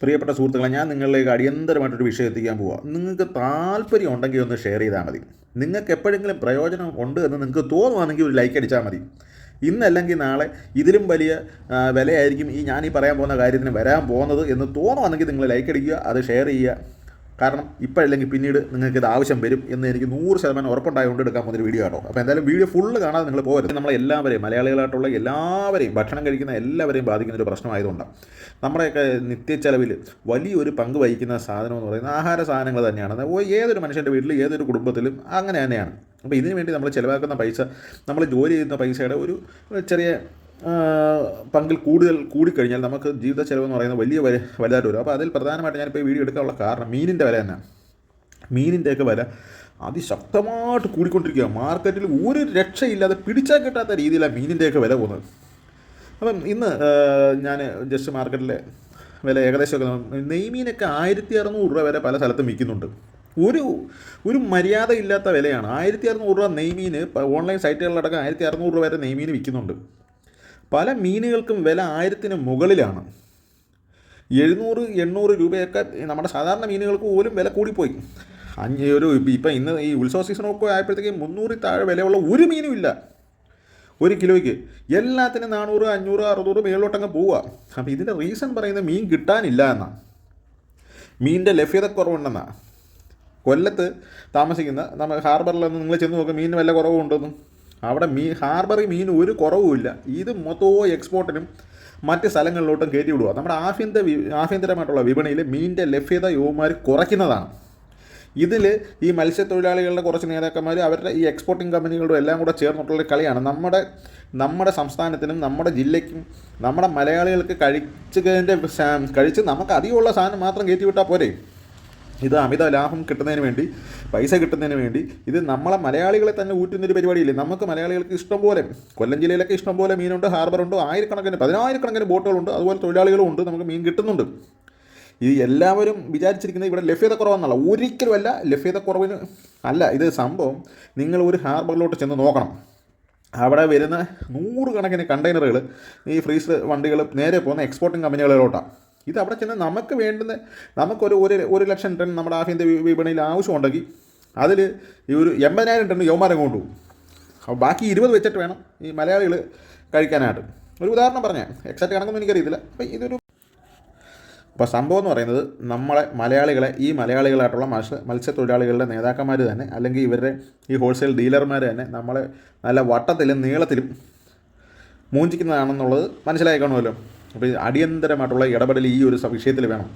പ്രിയപ്പെട്ട സുഹൃത്തുക്കളെ ഞാൻ നിങ്ങളിലേക്ക് അടിയന്തരമായിട്ടൊരു വിഷയം എത്തിക്കാൻ പോവുക നിങ്ങൾക്ക് താല്പര്യം ഉണ്ടെങ്കിൽ ഒന്ന് ഷെയർ ചെയ്താൽ മതി. നിങ്ങൾക്ക് എപ്പോഴെങ്കിലും പ്രയോജനം ഉണ്ട് എന്ന് നിങ്ങൾക്ക് തോന്നുവാണെങ്കിൽ ഒരു ലൈക്ക് അടിച്ചാൽ മതി. ഇന്നല്ലെങ്കിൽ നാളെ ഇതിലും വലിയ വിലയായിരിക്കും ഈ ഞാൻ ഈ പറയാൻ പോകുന്ന കാര്യത്തിന് വരാൻ പോകുന്നത് എന്ന് തോന്നുവാണെങ്കിൽ നിങ്ങൾ ലൈക്ക് അടിക്കുക അത് ഷെയർ ചെയ്യുക. കാരണം ഇപ്പോൾ അല്ലെങ്കിൽ പിന്നീട് നിങ്ങൾക്ക് ഇത് ആവശ്യം വരും എന്ന് എനിക്ക് നൂറ് ശതമാനം ഉറപ്പുണ്ടായതുകൊണ്ട് എടുക്കാൻ പോകുന്നൊരു വീഡിയോ ആണോ അപ്പോൾ എന്തായാലും വീഡിയോ ഫുള്ള് കാണാതെ നിങ്ങൾ പോകരുത്. നമ്മളെ എല്ലാവരെയും മലയാളികളായിട്ടുള്ള എല്ലാവരെയും ഭക്ഷണം കഴിക്കുന്ന എല്ലാവരെയും ബാധിക്കുന്ന ഒരു പ്രശ്നമായതുകൊണ്ടാണ്. നമ്മുടെയൊക്കെ നിത്യച്ചെലവിൽ വലിയൊരു പങ്ക് വഹിക്കുന്ന സാധനം എന്ന് പറയുന്നത് ആഹാര സാധനങ്ങൾ തന്നെയാണ്. ഏതൊരു മനുഷ്യന്റെ വീട്ടിൽ ഏതൊരു കുടുംബത്തിലും അങ്ങനെ തന്നെയാണ്. അപ്പോൾ ഇതിനു വേണ്ടി നമ്മൾ ചിലവാക്കുന്ന പൈസ നമ്മൾ ജോലി ചെയ്യുന്ന പൈസയുടെ ഒരു ചെറിയ പങ്കിൽ കൂടുതൽ കൂടിക്കഴിഞ്ഞാൽ നമുക്ക് ജീവിത ചെലവ് എന്ന് പറയുന്നത് വലിയ വില വലുതായിട്ട് വരും. അപ്പോൾ അതിൽ പ്രധാനമായിട്ട് ഞാനിപ്പോൾ ഈ വീഡിയോ എടുക്കാനുള്ള കാരണം മീനിന്റെ വില തന്നെ മീനിന്റെയൊക്കെ വില അതിശക്തമായിട്ട് കൂടിക്കൊണ്ടിരിക്കുക മാർക്കറ്റിൽ ഒരു രക്ഷയില്ലാതെ പിടിച്ചാൽ കിട്ടാത്ത രീതിയിലാണ് മീനിന്റെയൊക്കെ വില പോകുന്നത്. അപ്പം ഇന്ന് ഞാൻ ജസ്റ്റ് മാർക്കറ്റിലെ വില ഏകദേശമൊക്കെ നെയ്മീനൊക്കെ ആയിരത്തി അറുന്നൂറ് രൂപ വരെ പല സ്ഥലത്തും വിൽക്കുന്നുണ്ട്. ഒരു ഒരു മര്യാദയില്ലാത്ത വിലയാണ്. ആയിരത്തി അറുന്നൂറ് രൂപ നെയ്മീൻ പ- ഓൺലൈൻ സൈറ്റുകളിലടക്കം ആയിരത്തി അറുന്നൂറ് രൂപ വരെ നെയ്മീൻ വിൽക്കുന്നുണ്ട്. പല മീനുകൾക്കും വില ആയിരത്തിന് മുകളിലാണ്. എഴുന്നൂറ് എണ്ണൂറ് രൂപയൊക്കെ നമ്മുടെ സാധാരണ മീനുകൾക്ക് പോലും വില കൂടിപ്പോയി. അഞ്ച് ഒരു ഇപ്പം ഇന്ന് ഈ ഉത്സവ സീസണൊക്കെ ആയപ്പോഴത്തേക്കും മുന്നൂറിൽ താഴെ വിലയുള്ള ഒരു മീനും ഇല്ല. ഒരു കിലോയ്ക്ക് എല്ലാത്തിനും നാനൂറ് അഞ്ഞൂറ് അറുന്നൂറ് മേളിലോട്ടങ്ങ് പോവുക അപ്പോൾ ഇതിന്റെ റീസൺ പറയുന്നത് മീൻ കിട്ടാനില്ല എന്നാണ് മീനിന്റെ ലഭ്യതക്കുറവുണ്ടെന്നാണ് കൊല്ലത്ത് താമസിക്കുന്ന നമ്മൾ ഹാർബറിലൊന്നും നിങ്ങൾ ചെന്ന് നോക്കുക മീനിന് വില കുറവുണ്ടെന്നും. അവിടെ മീൻ ഹാർബറിൽ മീൻ ഒരു കുറവുമില്ല ഇത് മൊത്തവും എക്സ്പോർട്ടിനും മറ്റ് സ്ഥലങ്ങളിലോട്ടും കയറ്റി വിടുക നമ്മുടെ ആഭ്യന്തര ആഭ്യന്തരമായിട്ടുള്ള വിപണിയിൽ മീനിന്റെ ലഭ്യത യുവമാർ കുറയ്ക്കുന്നതാണ്. ഇതിൽ ഈ മത്സ്യത്തൊഴിലാളികളുടെ കുറച്ച് നേതാക്കന്മാർ അവരുടെ ഈ എക്സ്പോർട്ടിംഗ് കമ്പനികളുടെ എല്ലാം കൂടെ ചേർന്നിട്ടുള്ള കളിയാണ്. നമ്മുടെ നമ്മുടെ സംസ്ഥാനത്തിനും നമ്മുടെ ജില്ലയ്ക്കും നമ്മുടെ മലയാളികൾക്ക് കഴിച്ചതിന്റെ കഴിച്ച് നമുക്ക് അധികമുള്ള സാധനം മാത്രം കയറ്റി വിട്ടാൽ പോരെ. ഇത് അമിത ലാഭം കിട്ടുന്നതിന് വേണ്ടി പൈസ കിട്ടുന്നതിന് വേണ്ടി ഇത് നമ്മളെ മലയാളികളെ തന്നെ ഊറ്റുന്നൊരു പരിപാടിയില്ലേ? നമുക്ക് മലയാളികൾക്ക് ഇഷ്ടം പോലെ കൊല്ലം ജില്ലയിലൊക്കെ ഇഷ്ടം പോലെ മീനുണ്ട് ഹാർബറുണ്ട് ആയിരക്കണക്കിന് പതിനായിരക്കണക്കിന് ബോട്ടുകളുണ്ട് അതുപോലെ തൊഴിലാളികളും ഉണ്ട് നമുക്ക് മീൻ കിട്ടുന്നുണ്ട്. ഇത് എല്ലാവരും വിചാരിച്ചിരിക്കുന്നത് ഇവിടെ ലഭ്യത കുറവെന്നല്ല ഒരിക്കലുമല്ല ലഭ്യത കുറവിന് അല്ല. ഇത് സംഭവം നിങ്ങൾ ഒരു ഹാർബറിലോട്ട് ചെന്ന് നോക്കണം. അവിടെ വരുന്ന നൂറുകണക്കിന് കണ്ടെയ്നറുകൾ ഈ ഫ്രീസ് വണ്ടികൾ നേരെ പോകുന്ന എക്സ്പോർട്ടിംഗ് കമ്പനികളിലോട്ടാണ് ഇത് അവിടെ ചെന്ന് നമുക്ക് വേണ്ടുന്ന നമുക്കൊരു ഒരു ഒരു ലക്ഷം ടൺ നമ്മുടെ ആഭ്യന്തര വിപണിയിൽ ആവശ്യമുണ്ടെങ്കിൽ അതിൽ ഈ ഒരു എൺപതിനായിരം ടൺ യൗമാരം കൊണ്ടുപോകും അപ്പോൾ ബാക്കി ഇരുപത് വെച്ചിട്ട് വേണം ഈ മലയാളികൾ കഴിക്കാനായിട്ട്. ഒരു ഉദാഹരണം പറഞ്ഞാൽ എക്സാക്റ്റ് കണക്കൊന്നും എനിക്കറിയത്തില്ല. അപ്പോൾ ഇതൊരു അപ്പോൾ സംഭവം എന്ന് പറയുന്നത് നമ്മളെ മലയാളികളെ ഈ മലയാളികളായിട്ടുള്ള മത്സ്യ മത്സ്യത്തൊഴിലാളികളുടെ നേതാക്കന്മാർ തന്നെ അല്ലെങ്കിൽ ഇവരുടെ ഈ ഹോൾസെയിൽ ഡീലർമാർ തന്നെ നമ്മളെ നല്ല വട്ടത്തിലും നീളത്തിലും മൂഞ്ചിക്കുന്നതാണെന്നുള്ളത് മനസ്സിലായി കാണുമല്ലോ അപ്പോൾ അടിയന്തരമായിട്ടുള്ള ഇടപെടൽ ഈ ഒരു വിഷയത്തിൽ വേണം.